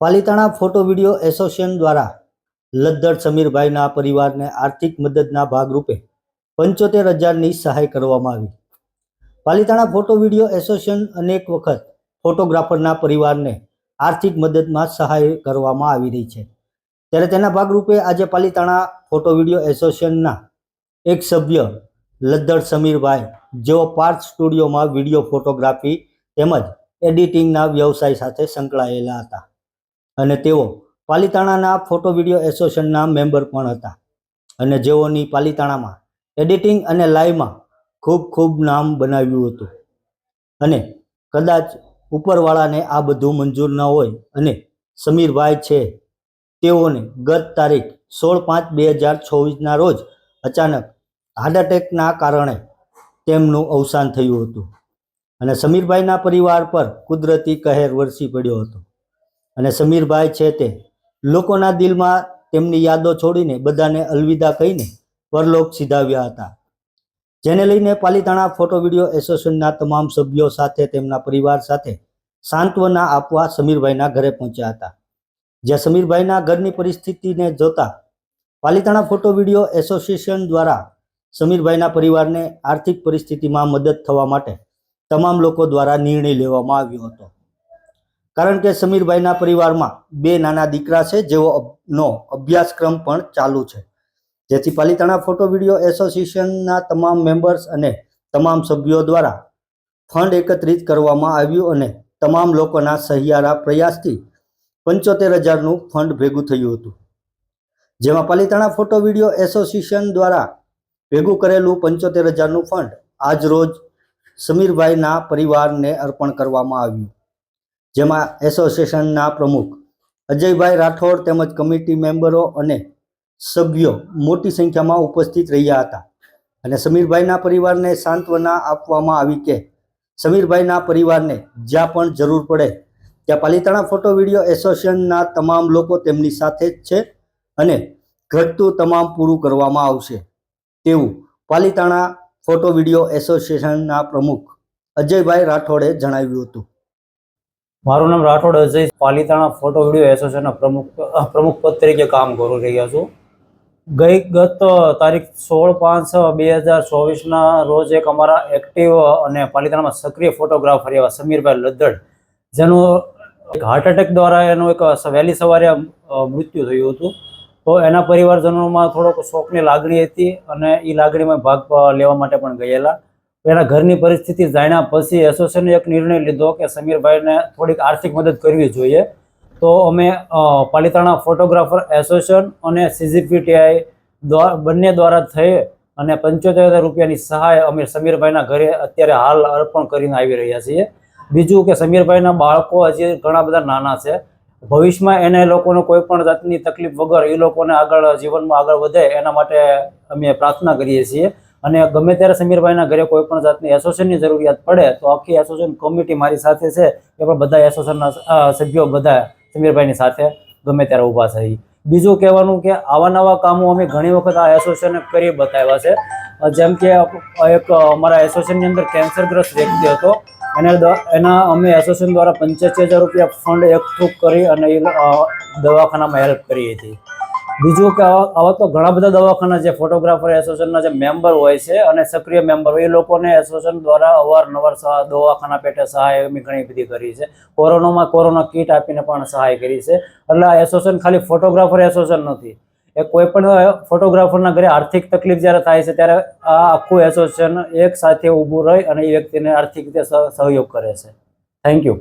Palitana photo video association દ્વારા લદ્દડ સમીરભાઈના પરિવારને આર્થિક મદદના ભાગરૂપે પંચોતેર હજારની સહાય કરવામાં આવી. પાલિતાણા ફોટો વીડિયો એસોસિએશન અનેક વખત ફોટોગ્રાફરના પરિવારને આર્થિક મદદમાં સહાય કરવામાં આવી રહી છે. ત્યારે તેના ભાગરૂપે આજે પાલિતાણા ફોટો વીડિયો એસોસિએશનના એક સભ્ય લદ્દડ સમીરભાઈ, જેઓ પાર્થ સ્ટુડિયોમાં વીડિયો ફોટોગ્રાફી તેમજ એડિટિંગના વ્યવસાય સાથે સંકળાયેલા હતા. અને તેઓ પાલિતાણાના ફોટો વીડિયો એસોસિએશનના મેમ્બર પણ હતા. અને જેઓની પાલિતાણામાં એડિટિંગ અને લાઈવમાં ખૂબ ખૂબ નામ બનાવ્યું હતું. અને કદાચ ઉપરવાળાને આ બધું મંજૂર ન હોય અને સમીરભાઈ છે, તેઓને ગત તારીખ સોળ પાંચ બે હજાર ચોવીસના રોજ અચાનક હાર્ટ એટેકના કારણે તેમનું અવસાન થયું હતું. અને સમીરભાઈના પરિવાર પર કુદરતી કહેર વરસી પડ્યો હતો. અને સમીરભાઈ છે તે. લોકોના દિલમાં તેમની યાદો છોડીને બધાને અલવિદા કહીને પરલોક સિધાવ્યા હતા. જેને લઈને પાલિતાણા ફોટો વીડિયો એસોસિએશનના તમામ સભ્યો સાથે તેમના પરિવાર સાથે સાંત્વના આપવા સમીરભાઈના ઘરે પહોંચ્યા હતા. જ્યાં સમીરભાઈના ઘરની પરિસ્થિતિને જોતા પાલિતાણા ફોટો વીડિયો એસોસિએશન દ્વારા સમીરભાઈના પરિવારને આર્થિક પરિસ્થિતિમાં મદદ થવા માટે તમામ લોકો દ્વારા નિર્ણય લેવામાં આવ્યો હતો. કારણ કે સમીરભાઈના પરિવારમાં બે નાના દીકરા છે જેઓનો અભ્યાસક્રમ પણ ચાલુ છે. જેથી પાલિતાણા ફોટો વીડિયો એસોસિએશનના તમામ મેમ્બર્સ અને તમામ સભ્યો દ્વારા ફંડ એકત્રિત કરવામાં આવ્યું અને તમામ લોકોના સહિયારા પ્રયાસથી પંચોતેર હજારનું ફંડ ભેગું થયું હતું. જેમાં પાલિતાણા ફોટો વીડિયો એસોસિએશન દ્વારા ભેગું કરેલું પંચોતેર હજારનું ફંડ આજ રોજ સમીરભાઈના પરિવારને અર્પણ કરવામાં આવ્યું. જેમાં એસોસિએશનના પ્રમુખ અજયભાઈ રાઠોડ તેમજ કમિટી મેમ્બરો અને સભ્યો મોટી સંખ્યામાં ઉપસ્થિત રહ્યા હતા. અને સમીરભાઈના પરિવારને સાંત્વના આપવામાં આવી કે સમીરભાઈના પરિવારને જ્યાં પણ જરૂર પડે ત્યાં પાલિતાણા ફોટો વીડિયો એસોસિએશનના તમામ લોકો તેમની સાથે જ છે અને ઘટતું તમામ પૂરું કરવામાં આવશે તેવું પાલિતાણા ફોટો વીડિયો એસોસિએશનના પ્રમુખ અજયભાઈ રાઠોડે જણાવ્યું હતું. મારું નામ રાઠોડ અજય પાલિતાણા ફોટો વીડિયો એસોસિએશનના પ્રમુખ પ્રમુખ પદ તરીકે કામ કરી રહ્યા છું. ગઈ ગત તારીખ સોળ પાંચ બે હજાર ચોવીસના રોજ એક અમારા એક્ટિવ અને પાલિતાણામાં સક્રિય ફોટોગ્રાફર એવા સમીરભાઈ લદ્દડ, જેનું એક હાર્ટ એટેક દ્વારા એનું એક વહેલી સવારે મૃત્યુ થયું હતું. તો એના પરિવારજનોમાં થોડોક શોકની લાગણી હતી અને એ લાગણીમાં ભાગ લેવા માટે પણ ગયેલા. એના ઘરની પરિસ્થિતિ જાણ્યા પછી એસોસિએશને એક નિર્ણય લીધો કે સમીરભાઈને થોડીક આર્થિક મદદ કરવી જોઈએ. તો અમે પાલિતાણા ફોટોગ્રાફર એસોસિએશન અને સીજીપીટીઆઈ દ્વારા બંને દ્વારા થઈ અને પંચોતેર હજાર રૂપિયાની સહાય અમે સમીરભાઈના ઘરે અત્યારે હાલ અર્પણ કરીને આવી રહ્યા છીએ. બીજું કે સમીરભાઈના બાળકો હજી ઘણા બધા નાના છે. ભવિષ્યમાં એને લોકોને કોઈ પણ જાતની તકલીફ વગર એ લોકોને આગળ જીવનમાં આગળ વધે એના માટે અમે પ્રાર્થના કરીએ છીએ. અને ગમે ત્યારે સમીરભાઈના ઘરે કોઈ પણ જાતની એસોસિએશનની જરૂરિયાત પડે, તો આખી એસોસિએશન કમિટી મારી સાથે છે. એ પણ બધા એસોસિએશનના સભ્યો બધા સમીરભાઈની સાથે ગમે ત્યારે ઊભા છે બીજું કહેવાનું કે આવા નવા કામો અમે ઘણી વખત આ એસોસિએશને કરી બતાવ્યા છે. જેમ કે એક અમારા એસોસિએશનની અંદર કેન્સરગ્રસ્ત વ્યક્તિ હતો. એને એના અમે એસોસિએશન દ્વારા પંચ્યાસી હજાર રૂપિયા ફંડ એકઠું કરી અને દવાખાનામાં હેલ્પ કરી હતી. બીજું કે આવા તો ઘણા બધા દવાખાના જે ફોટોગ્રાફર એસોસિએશનના જે મેમ્બર હોય છે અને સક્રિય મેમ્બર હોય, એ લોકોને એસોસિએશન દ્વારા અવારનવાર દવાખાના પેટે સહાય અમે ઘણી બધી કરી છે. કોરોનામાં કોરોના કીટ આપીને પણ સહાય કરી છે. એટલે આ એસોસિએશન ખાલી ફોટોગ્રાફર એસોસિએશન નથી. એ કોઈ પણ ફોટોગ્રાફરના ઘરે આર્થિક તકલીફ જ્યારે થાય છે, ત્યારે આ આખું એસોસિએશન એક સાથે ઊભું રહી અને એ વ્યક્તિને આર્થિક રીતે સહ- સહયોગ કરે છે. Thank you